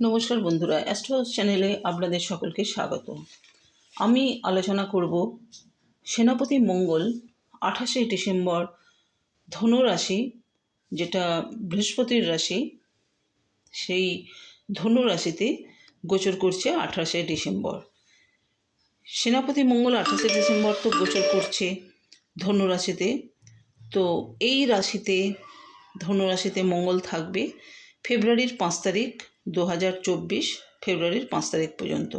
নমস্কার বন্ধুরা astro house চ্যানেলে আপনাদের সকলকে স্বাগত আমি আলোচনা করব সেনাপতি মঙ্গল আঠাশে ডিসেম্বর ধনু রাশি যেটা বৃহস্পতির রাশি, সেই ধনু রাশিতে গোচর করছে আঠাশে ডিসেম্বর। সেনাপতি মঙ্গল আঠাশে ডিসেম্বর তো গোচর করছে ধনু রাশিতে তো এই রাশিতে ধনু রাশিতে মঙ্গল থাকবে ফেব্রুয়ারির পাঁচ তারিখ দু হাজার চব্বিশ ফেব্রুয়ারির পাঁচ তারিখ পর্যন্ত।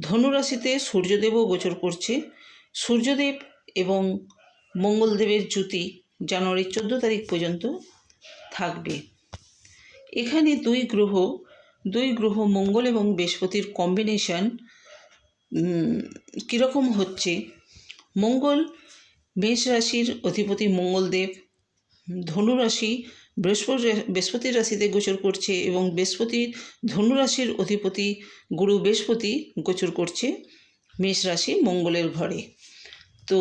ধনুরাশিতে সূর্যদেবও গোচর করছে। সূর্যদেব এবং মঙ্গলদেবের জ্যোতি জানুয়ারির চোদ্দ তারিখ পর্যন্ত থাকবে। এখানে দুই গ্রহ দুই গ্রহ মঙ্গল এবং বৃহস্পতির কম্বিনেশন কীরকম হচ্ছে? মঙ্গল মেষ রাশির অধিপতি মঙ্গলদেব ধনুরাশি বৃহস্পতি বৃহস্পতির রাশিতে গোচর করছে এবং বৃহস্পতির ধনুরাশির অধিপতি গুরু বৃহস্পতি গোচর করছে মেষ রাশি মঙ্গলের ঘরে। তো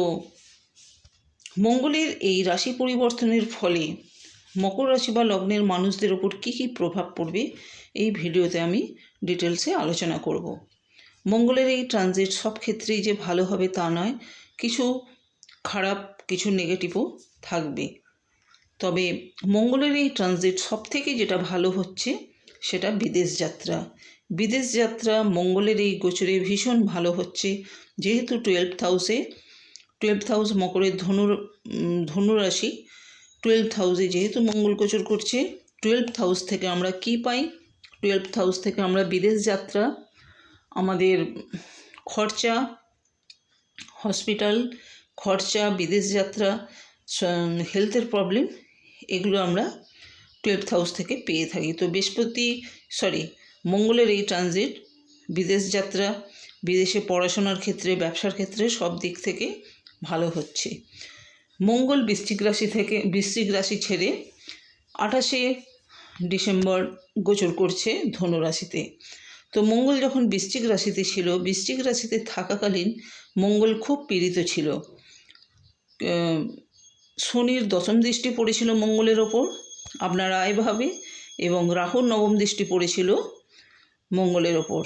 মঙ্গলের এই রাশি পরিবর্তনের ফলে মকর রাশি বা লগ্নের মানুষদের ওপর কী কী প্রভাব পড়বে এই ভিডিওতে আমি ডিটেলসে আলোচনা করব। মঙ্গলের এই ট্রানজিট সব ক্ষেত্রেই যে ভালো হবে তা নয়, কিছু খারাপ, কিছু নেগেটিভও থাকবে। তবে মঙ্গলের এই ট্রানজিট সব থেকে যেটা ভালো হচ্ছে সেটা বিদেশ যাত্রা। বিদেশ যাত্রা মঙ্গলের এই গোচরে ভীষণ ভালো হচ্ছে। যেহেতু টুয়েলভ হাউসে টুয়েলভ হাউস মকরের ধনুর ধনুরাশি টুয়েলভ হাউসে যেহেতু মঙ্গল গোচর করছে টুয়েলভ হাউস থেকে আমরা কি পাই? টুয়েলভ হাউস থেকে আমরা বিদেশ যাত্রা, আমাদের খরচা হসপিটাল খরচা, বিদেশ যাত্রা হেলথের প্রবলেম এগুলো আমরা টুয়েলভ হাউস থেকে পেয়ে থাকি। তো বৃহস্পতি সরি মঙ্গলের এই ট্রানজিট বিদেশ যাত্রা, বিদেশে পড়াশোনার ক্ষেত্রে, ব্যবসার ক্ষেত্রে সব দিক থেকে ভালো হচ্ছে। মঙ্গল বৃশ্চিক রাশি থেকে, বৃশ্চিক রাশি ছেড়ে আঠাশে ডিসেম্বর গোচর করছে ধনু রাশিতে তো মঙ্গল যখন বৃশ্চিক রাশিতে ছিল, বৃশ্চিক রাশিতে থাকাকালীন মঙ্গল খুব পীড়িত ছিল। শনির দশম দৃষ্টি পড়েছিল মঙ্গলের ওপর, আপনার আয়ভাবে এবং রাহুর নবম দৃষ্টি পড়েছিল মঙ্গলের ওপর।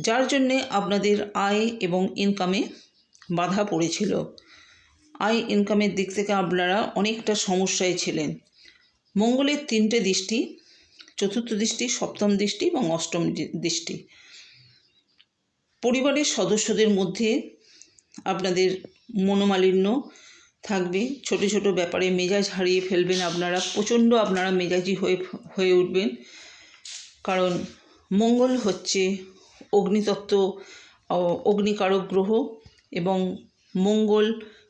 যার জন্যে আপনাদের আয় এবং ইনকামে বাধা পড়েছিল। আয় ইনকামের দিক থেকে আপনারা অনেকটা সমস্যায় ছিলেন। মঙ্গলের তিনটে দৃষ্টি, চতুর্থ দৃষ্টি, সপ্তম দৃষ্টি এবং অষ্টম দৃষ্টি। পরিবারের সদস্যদের মধ্যে আপনাদের মনোমালিন্য থাকবে। ছোট ছোট ব্যাপারে মেজাজ হারিয়ে ফেলবেন আপনারা। প্রচণ্ড আপনারা মেজাজি হয়ে হয়ে উঠবেন। কারণ মঙ্গল হচ্ছে অগ্নিতত্ত্ব অগ্নিকারক গ্রহ এবং মঙ্গল,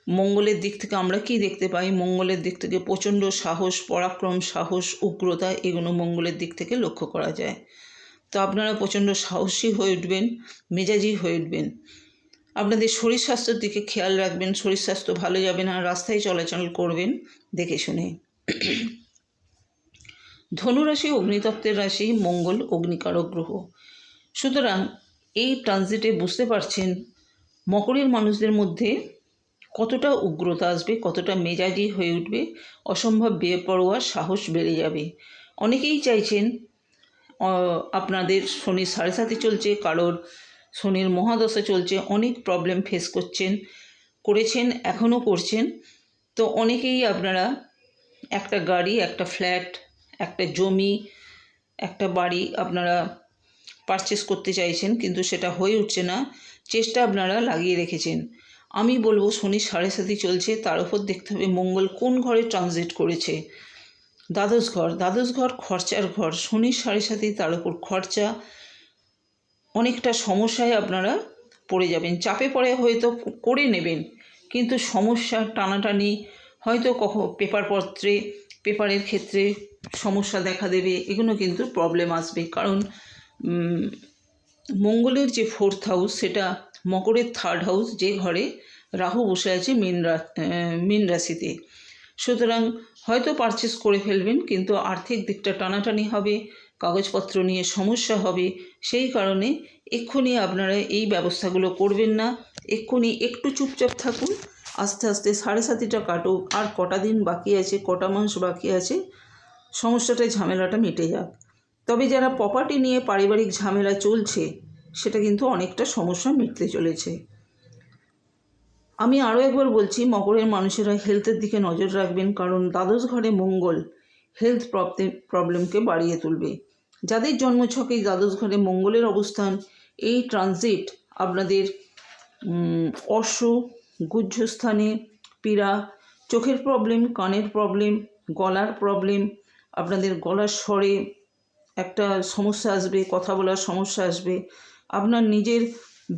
মঙ্গলের দিক থেকে আমরা কি দেখতে পাই? মঙ্গলের দিক থেকে প্রচণ্ড সাহস, পরাক্রম, সাহস, উগ্রতা এগুলো মঙ্গলের দিক থেকে লক্ষ্য করা যায়। তো আপনারা প্রচণ্ড সাহসী হয়ে উঠবেন, মেজাজি হয়ে উঠবেন। আপনাদের শরীর স্বাস্থ্যের দিকে খেয়াল রাখবেন, শরীর স্বাস্থ্য ভালো যাবে না, রাস্তায় চলাচল করবেন, দেখে শুনে। ধনুরাশি অগ্নিতত্ত্বের রাশি মঙ্গল অগ্নিকারক গ্রহ। সুতরাং এই ট্রানজিটে বুঝতে পারছেন মকরের মানুষদের মধ্যে কতটা উগ্রতা আসবে, কতটা মেজাজি হয়ে উঠবে, অসম্ভব বেপরোয়া সাহস বেড়ে যাবে। অনেকেই চাইছেন আপনাদের শনি সাড়ে সাথে চলছে, কারোর শনির মহাদশা চলছে, অনেক প্রবলেম ফেস করছেন, করেছেন, এখনও করছেন। তো অনেকেই আপনারা একটা গাড়ি, একটা ফ্ল্যাট একটা জমি, একটা বাড়ি আপনারা পারচেস করতে চাইছেন, কিন্তু সেটা হয়ে উঠছে না। চেষ্টা আপনারা লাগিয়ে রেখেছেন। আমি বলব, শনি সাড়ে সাথে চলছে, তার উপর দেখতে হবে মঙ্গল কোন ঘরে ট্রানজিট করেছে। দ্বাদশ ঘর দ্বাদশ ঘর খরচার ঘর, শনি সাড়ে সাথে তার উপর খরচা। অনেকটা সমস্যায় আপনারা পড়ে যাবেন। চাপে পড়ে হয়তো করে নেবেন, কিন্তু সমস্যা টানাটানি হয়তো কখন পেপারপত্রে পেপারের ক্ষেত্রে সমস্যা দেখা দেবে, এগুলো কিন্তু প্রবলেম আসবে। কারণ মঙ্গলের যে ফোর্থ হাউস সেটা মকরের থার্ড হাউস যে ঘরে রাহু বসে আছে মীন মীন রাশিতে। সুতরাং হয়তো পারচেস করে ফেলবেন, কিন্তু আর্থিক দিকটা টানাটানি হবে। কাগজপত্র নিয়ে সমস্যা হবে, সেই কারণে এক্ষুনি আপনারা এই ব্যবস্থাগুলো করবেন না। এক্ষুনি একটু চুপচাপ থাকুন, আস্তে আস্তে সাড়ে সাতিটা কাটুক, আর কটা দিন বাকি আছে, কটা মাস বাকি আছে সমস্যাটা ঝামেলাটা মিটে যাক। তবে যারা প্রপার্টি নিয়ে পারিবারিক ঝামেলা চলছে, সেটা কিন্তু অনেকটা সমস্যা মিটতে চলেছে। আমি আরও একবার বলছি মকরের মানুষেরা হেলথের দিকে নজর রাখবেন, কারণ দ্বাদশ ঘরে মঙ্গল হেলথ প্রবলেম প্রবলেমকে বাড়িয়ে তুলবে। যাদের জন্মছকে দ্বাদশ ঘরে মঙ্গলের অবস্থান, এই ট্রানজিট আপনাদের অশ্ব গুহ্যস্থানে পীড়া, চোখের প্রবলেম কানের প্রবলেম গলার প্রবলেম আপনাদের গলার স্বরে একটা সমস্যা আসবে, কথা বলার সমস্যা আসবে। আপনার নিজের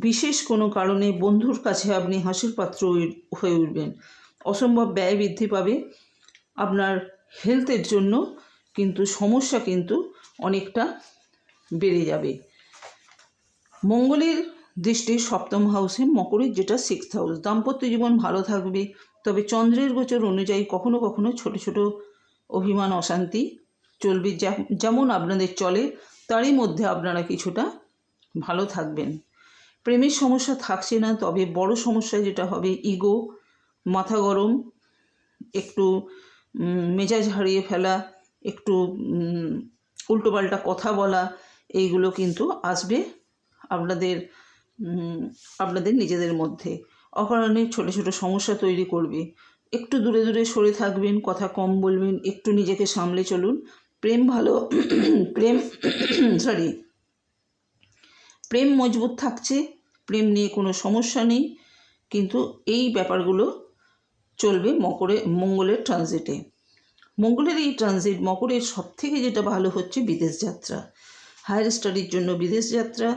বিশেষ কোনো কারণে বন্ধুর কাছে আপনি হাসির পাত্র হয়ে উঠবেন। অসম্ভব ব্যয় বৃদ্ধি পাবে। আপনার হেলথের জন্য কিন্তু সমস্যা কিন্তু অনেকটা বেড়ে যাবে। মঙ্গলের দৃষ্টি সপ্তম হাউসে, মকরের যেটা সিক্সথ হাউস দাম্পত্য জীবন ভালো থাকবে, তবে চন্দ্রের গোচর অনুযায়ী কখনো কখনো ছোট ছোট অভিমান, অশান্তি চলবে। যেমন আপনাদের চলে, তারই মধ্যে আপনারা কিছুটা ভালো থাকবেন। প্রেমের সমস্যা থাকছে না, তবে বড় সমস্যা যেটা হবে ইগো মাথা গরম, একটু মেজাজ হারিয়ে ফেলা একটু উল্টোপাল্টা কথা বলা, এইগুলো কিন্তু আসবে আপনাদের আপনাদের নিজেদের মধ্যে। অকারণে ছোট ছোট সমস্যা তৈরি করবে। একটু দূরে দূরে সরে থাকবেন, কথা কম বলবেন, একটু নিজেকে সামলে চলুন। প্রেম ভালো, প্রেম সরি প্রেম মজবুত থাকছে, প্রেম নিয়ে কোনো সমস্যা নেই, কিন্তু এই ব্যাপারগুলো চলবে মকরে, মঙ্গলের ট্রানজিটে মঙ্গলের এই ট্রানজিট মকরের সব থেকে যেটা ভালো হচ্ছে বিদেশ যাত্রা। হায়ার স্টাডির জন্য বিদেশ যাত্রা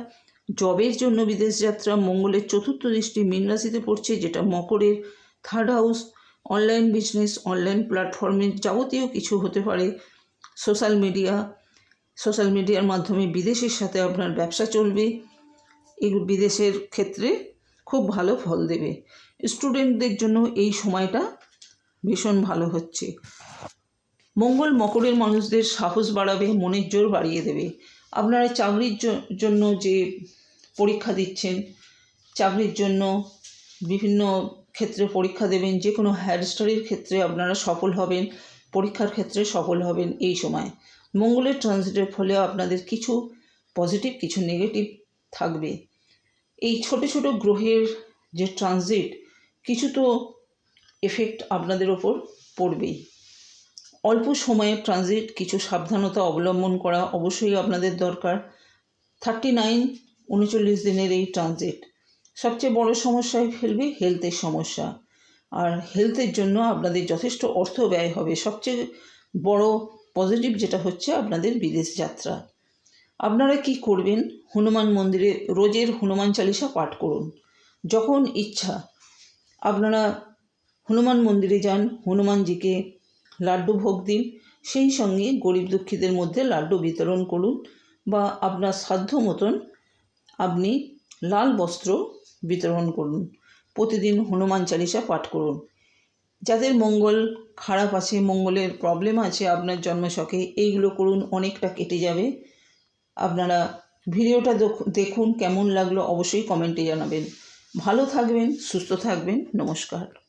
জবের জন্য বিদেশ যাত্রা, মঙ্গলের চতুর্থ দৃষ্টি মীন রাশিতে পড়ছে, যেটা মকরের third house online business online প্ল্যাটফর্মে যাবতীয় কিছু হতে পারে। সোশ্যাল মিডিয়া সোশ্যাল মিডিয়ার মাধ্যমে বিদেশের সাথে আপনার ব্যবসা চলবে। এই বিদেশের ক্ষেত্রে খুব ভালো ফল দেবে। স্টুডেন্টদের জন্য এই সময়টা ভীষণ ভালো হচ্ছে। মঙ্গল মকরের মানুষদের সাহস বাড়াবে, মনের জোর বাড়িয়ে দেবে। আপনারা চাকরির জন্য যে পরীক্ষা দিচ্ছেন, চাকরির জন্য বিভিন্ন ক্ষেত্রে পরীক্ষা দেবেন যে কোনো হায়ার স্টাডির ক্ষেত্রে আপনারা সফল হবেন, পরীক্ষার ক্ষেত্রে সফল হবেন এই সময়। মঙ্গলের ট্রানজিটের ফলে আপনাদের কিছু পজিটিভ কিছু নেগেটিভ থাকবে। এই ছোট ছোট গ্রহের যে ট্রানজিট কিছু তো এফেক্ট আপনাদের ওপর পড়বেই। অল্প সময়ে ট্রানজিট কিছু সাবধানতা অবলম্বন করা অবশ্যই আপনাদের দরকার। থার্টি নাইন উনচল্লিশ দিনের এই ট্রানজিট সবচেয়ে বড় সমস্যায় ফেলবে হেলথের সমস্যা। আর হেলথের জন্য আপনাদের যথেষ্ট অর্থ ব্যয় হবে। সবচেয়ে বড় পজিটিভ যেটা হচ্ছে আপনাদের বিদেশ যাত্রা। আপনারা কি করবেন? হনুমান মন্দিরে রোজের হনুমান চালিসা পাঠ করুন। যখন ইচ্ছা, আপনারা হনুমান মন্দিরে যান, হনুমানজিকে লাড্ডু ভোগ দিন। সেই সঙ্গে গরিব দুঃখীদের মধ্যে লাড্ডু বিতরণ করুন বা আপনার সাধ্য মতন আপনি লাল বস্ত্র বিতরণ করুন। প্রতিদিন হনুমান চালিসা পাঠ করুন। যাদের মঙ্গল খারাপ আছে, মঙ্গলের প্রবলেম আছে, আপনার জন্মছকে এইগুলো করুন, অনেকটা কেটে যাবে। আপনারা ভিডিওটা দেখুন কেমন লাগল অবশ্যই কমেন্টে জানাবেন। ভালো থাকবেন, সুস্থ থাকবেন, নমস্কার।